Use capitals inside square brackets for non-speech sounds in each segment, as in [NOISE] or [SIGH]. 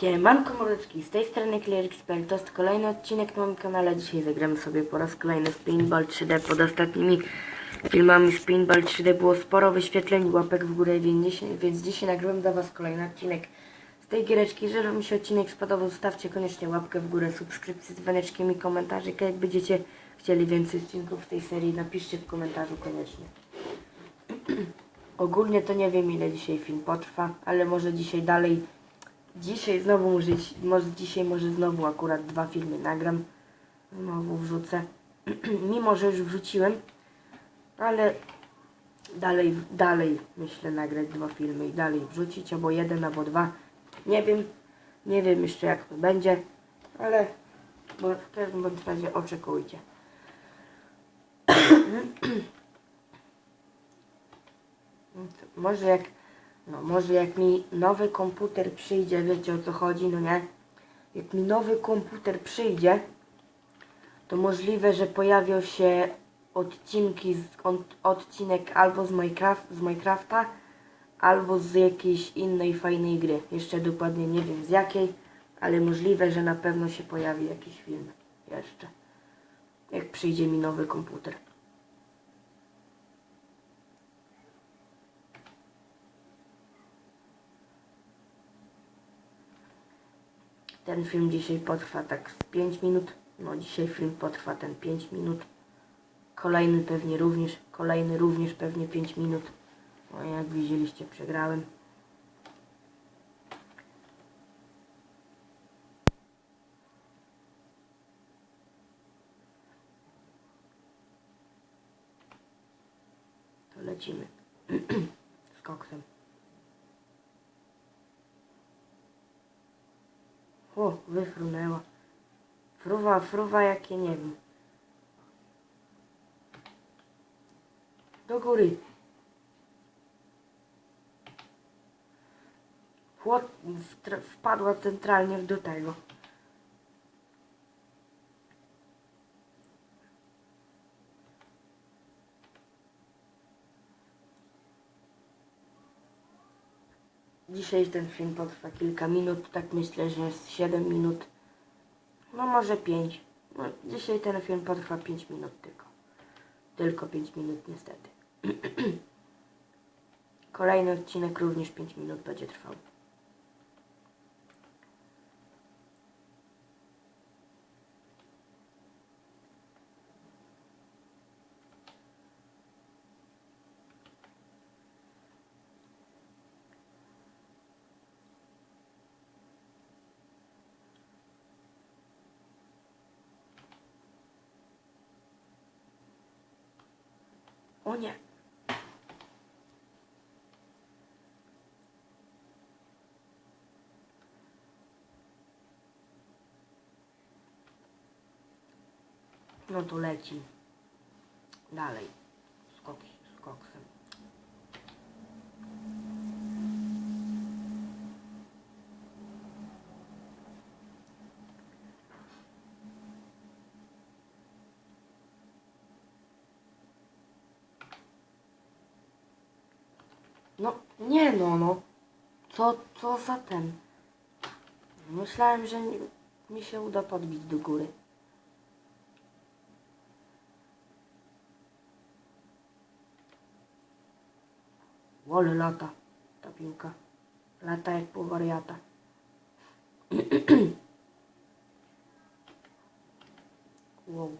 Siemanko mordeczki, z tej strony ClearXPL, to jest kolejny odcinek na moim kanale. Dzisiaj zagramy sobie po raz kolejny Spinball 3D. Pod ostatnimi filmami Spinball 3D było sporo wyświetleń, łapek w górę, więc dzisiaj, nagrywam dla Was kolejny odcinek z tej giereczki. Jeżeli Wam się odcinek spodobał, zostawcie koniecznie łapkę w górę, subskrypcję z dzwoneczkiem i komentarzyk. Jak będziecie chcieli więcej odcinków w tej serii, napiszcie w komentarzu koniecznie. [CLEARS THROAT] Ogólnie to nie wiem ile dzisiaj film potrwa, ale może dzisiaj dalej Dzisiaj znowu może, może dzisiaj może znowu akurat dwa filmy nagram. Znowu wrzucę. [CLEARS THROAT] Mimo, że już wrzuciłem, ale dalej, dalej myślę nagrać dwa filmy i dalej wrzucić, albo jeden, albo dwa. Nie wiem, nie wiem jeszcze jak to będzie, ale bo w każdym bądź razie oczekujcie. [CLEARS THROAT] Może jak no może jak mi nowy komputer przyjdzie, wiecie o co chodzi, no nie? Jak mi nowy komputer przyjdzie, to możliwe, że pojawią się odcinki, z, od, odcinek albo z, Minecraft, z Minecrafta, albo z jakiejś innej fajnej gry. Jeszcze dokładnie nie wiem z jakiej, ale możliwe, że na pewno się pojawi jakiś film jeszcze. Jak przyjdzie mi nowy komputer. Ten film dzisiaj potrwa tak 5 minut. No dzisiaj film potrwa ten 5 minut. Kolejny pewnie również, kolejny również pewnie 5 minut. No jak widzieliście przegrałem. To lecimy. [CLEARS THROAT] Z koksem. O, wyfrunęła. Fruwa, fruwa, jakie nie wiem. Do góry. Wtr- wpadła centralnie do tego. Dzisiaj ten film potrwa kilka minut, tak myślę, że jest 7 minut, no może 5. No, dzisiaj ten film potrwa 5 minut tylko. Tylko 5 minut niestety. [CLEARS THROAT] Kolejny odcinek również 5 minut będzie trwał. O nie. No to leci. Dalej. Z koksem. No, nie no, no. Co, co za ten? Myślałem, że mi się uda podbić do góry. Wole lata ta piłka. Lata jak pół wariata. [CLEARS THROAT] wow.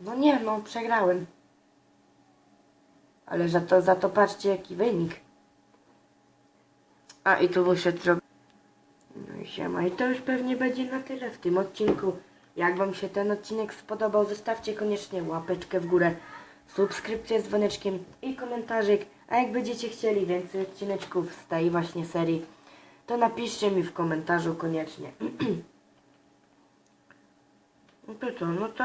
No nie, no przegrałem. Ale za to, za to patrzcie jaki wynik. A i tu muszę zrobić. No i siema. I to już pewnie będzie na tyle w tym odcinku. Jak Wam się ten odcinek spodobał, zostawcie koniecznie łapeczkę w górę, subskrypcję z dzwoneczkiem i komentarzyk. A jak będziecie chcieli więcej odcineczków z tej właśnie serii, to napiszcie mi w komentarzu koniecznie. [CLEARS THROAT] no to co, no to